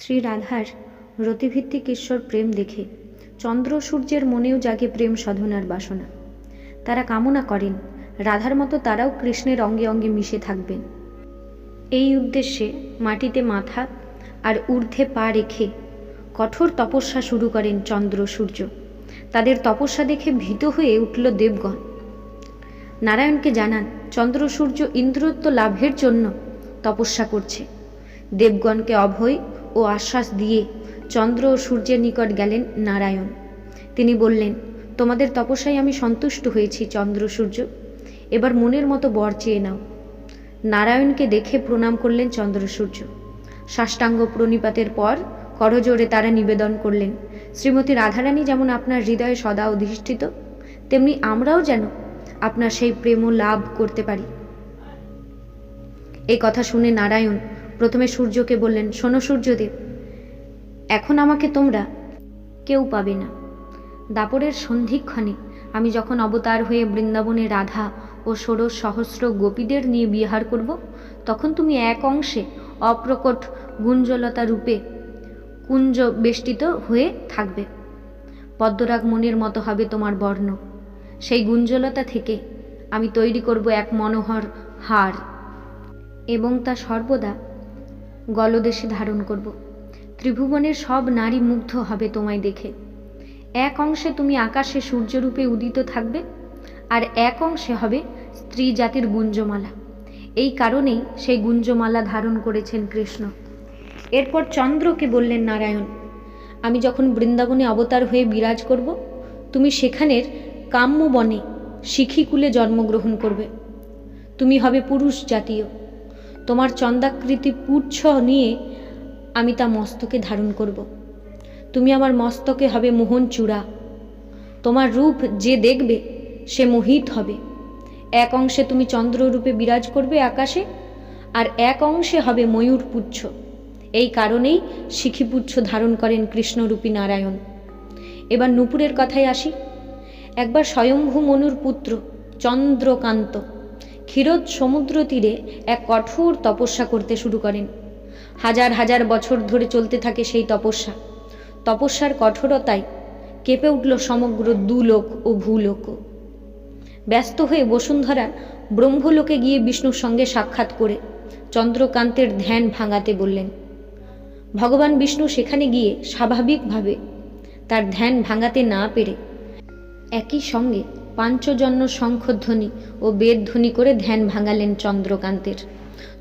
শ্রী রাধার রতিভিত্তিক ঈশ্বর প্রেম দেখে চন্দ্র সূর্যের মনেও জাগে প্রেম সাধনার বাসনা। তারা কামনা করেন, রাধার মতো তারাও কৃষ্ণের অঙ্গে অঙ্গে মিশে থাকবেন। এই উদ্দেশ্যে মাটিতে মাথা আর ঊর্ধ্বে পা রেখে কঠোর তপস্যা শুরু করেন চন্দ্র সূর্য। তাদের তপস্যা দেখে ভীত হয়ে উঠল দেবগণ। নারায়ণকে জানান, চন্দ্র সূর্য ইন্দ্রত্ব লাভের জন্য তপস্যা করছে। দেবগণকে অভয় ও আশ্বাস দিয়ে চন্দ্র ও সূর্যের নিকট গেলেন নারায়ণ। তিনি বললেন, তোমাদের তপস্যায় আমি সন্তুষ্ট হয়েছি, চন্দ্র সূর্য। এবার মনের মতো বর চেয়ে নাও। নারায়ণকে দেখে প্রণাম করলেন চন্দ্র সূর্য। সাষ্টাঙ্গ প্রণিপাতের পর করজোরে তারা নিবেদন করলেন, শ্রীমতী রাধারানী যেমন আপনার হৃদয়ে সদা অধিষ্ঠিত, তেমনি আমরাও যেন আপনার সেই প্রেম লাভ করতে পারি। এই কথা শুনে নারায়ণ প্রথমে সূর্যকে বললেন, শোনো সূর্যদেব, এখন আমাকে তোমরা কেউ পাবে না। দাপরের সন্ধিক্ষণে আমি যখন অবতার হয়ে বৃন্দাবনে রাধা ও ষোড়শ সহস্র গোপীদের নিয়ে বিহার করব, তখন তুমি এক অংশে অপ্রকট গুঞ্জলতা রূপে কুঞ্জ বেষ্টিত হয়ে থাকবে। পদ্মরাগ মনের মতো হবে তোমার বর্ণ। সেই গুঞ্জলতা থেকে আমি তৈরি করব এক মনোহর হার এবং তা সর্বদা গলদেশে ধারণ করব। ত্রিভুবনের সব নারী মুগ্ধ হবে তোমায় দেখে। এক অংশে তুমি আকাশে সূর্যরূপে উদিত থাকবে আর এক অংশে হবে স্ত্রী জাতির গুঞ্জমালা। এই কারণেই সেই গুঞ্জমালা ধারণ করেছেন কৃষ্ণ। এরপর চন্দ্রকে বললেন, নারায়ণ, আমি যখন বৃন্দাবনে অবতার হয়ে বিরাজ করব, তুমি সেখানের কাম্য বনে শিখিকুলে জন্মগ্রহণ করবে। তুমি হবে পুরুষ জাতীয়। তোমার চন্দাকৃতি পুচ্ছ নিয়ে আমি তা মস্তকে ধারণ করব। তুমি আমার মস্তকে হবে মোহন চূড়া। তোমার রূপ যে দেখবে, সে মোহিত হবে। এক অংশে তুমি চন্দ্ররূপে বিরাজ করবে আকাশে, আর এক অংশে হবে ময়ূর পুচ্ছ। এই কারণেই শিখিপুচ্ছ ধারণ করেন কৃষ্ণরূপী নারায়ণ। এবার নুপুরের কথায় আসি। একবার স্বয়ংভূ মনুর পুত্র চন্দ্রকান্ত ক্ষীরোদ সমুদ্র তীরে এক কঠোর তপস্যা করতে শুরু করেন। হাজার হাজার বছর ধরে চলতে থাকে সেই তপস্যা। তপস্যার কঠোরতায় কেঁপে উঠল সমগ্র দুলোক ও ভূলোক। ব্যস্ত হয়ে বসুন্ধরা ব্রহ্মলোকে গিয়ে বিষ্ণুর সঙ্গে সাক্ষাৎ করে চন্দ্রকান্তের ধ্যান ভাঙাতে বললেন, ভগবান বিষ্ণু সেখানে গিয়ে স্বাভাবিকভাবে তার ধ্যান ভাঙাতে না পেরে একই সঙ্গে পাঞ্চজন্য শঙ্খধ্বনি ও বেদধ্বনি করে ধ্যান ভাঙালেন চন্দ্রকান্তের।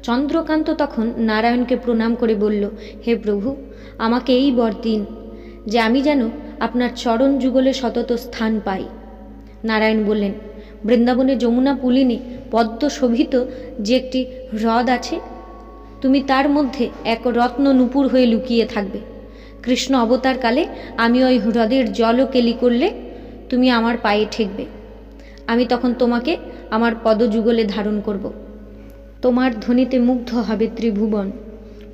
চন্দ্রকান্ত তখন নারায়ণকে প্রণাম করে বলল, হে প্রভু, আমাকে এই বর দিন, যে আমি যেন আপনার চরণ যুগলে সতত স্থান পাই। নারায়ণ বললেন, বৃন্দাবনে যমুনা পুলিনে পদ্ম শোভিত যে একটি হ্রদ আছে, তুমি তার মধ্যে এক রত্ন নুপুর হয়ে লুকিয়ে থাকবে। কৃষ্ণ অবতারকালে আমি ওই হ্রদের জলও কেলি করলে তুমি আমার পায়ে ঠেকবে। আমি তখন তোমাকে আমার পদযুগলে ধারণ করব। তোমার ধ্বনিতে মুগ্ধ হবে ত্রিভুবন।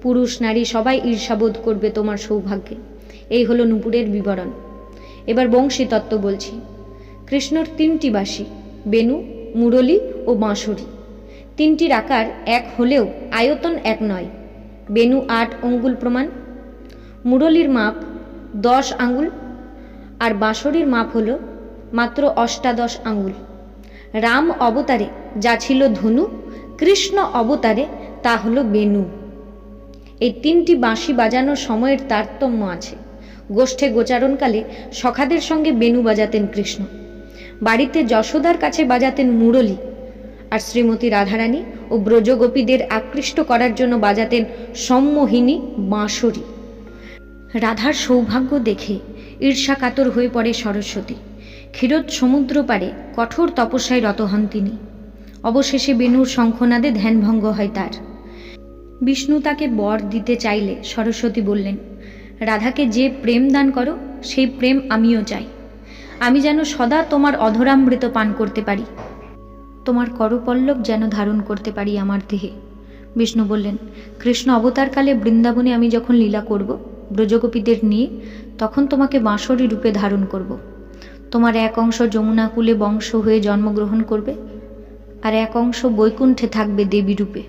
পুরুষ, নারী সবাই ঈর্ষাবোধ করবে তোমার সৌভাগ্যে। এই হলো নুপুরের বিবরণ। এবার বংশী তত্ত্ব বলছি। কৃষ্ণর তিনটি বাসি বেনু, মুরলী ও বাঁশরি। তিনটির আকার এক হলেও আয়তন এক নয়। বেনু আট অঙ্গুল প্রমাণ, মুরলীর মাপ দশ আঙ্গুল, আর বাঁশরির মাপ হল মাত্র অষ্টাদশ আঙ্গুল রাম অবতারে যা ছিল ধনু, কৃষ্ণ অবতারে তা হলো বেনু। এই তিনটি বাঁশি বাজানোর সময়ের তারতম্য আছে। গোষ্ঠে গোচারণকালে সখাদের সঙ্গে বেনু বাজাতেন কৃষ্ণ। বাড়িতে যশোদার কাছে বাজাতেন মুরলী। আর শ্রীমতী রাধারানী ও ব্রজগোপীদের আকৃষ্ট করার জন্য বাজাতেন সম্মোহিনী বাঁশরি। রাধার সৌভাগ্য দেখে ঈর্ষা কাতর হয়ে পড়ে সরস্বতী। ক্ষীরোদ সমুদ্র পারে, কঠোর তপস্যায় রত হন তিনি। অবশেষে বেনুর শঙ্খনাদে ধ্যানভঙ্গ হয় তার। বিষ্ণু তাকে বর দিতে চাইলে সরস্বতী বললেন, রাধাকে যে প্রেম দান করো, সেই প্রেম আমিও চাই। আমি যেন সদা তোমার অধরামৃত পান করতে পারি। তোমার করপল্লব যেন ধারণ করতে পারি আমার দেহে। বিষ্ণু বললেন, কৃষ্ণ অবতারকালে বৃন্দাবনে আমি যখন লীলা করব, ব্রজগোপীদের নিয়ে, তখন তোমাকে বাঁশরী রূপে ধারণ করব। তোমার এক অংশ যমুনাকুলে বংশ হয়ে জন্মগ্রহণ করবে, আর এক অংশ বৈকুণ্ঠে থাকবে দেবী রূপে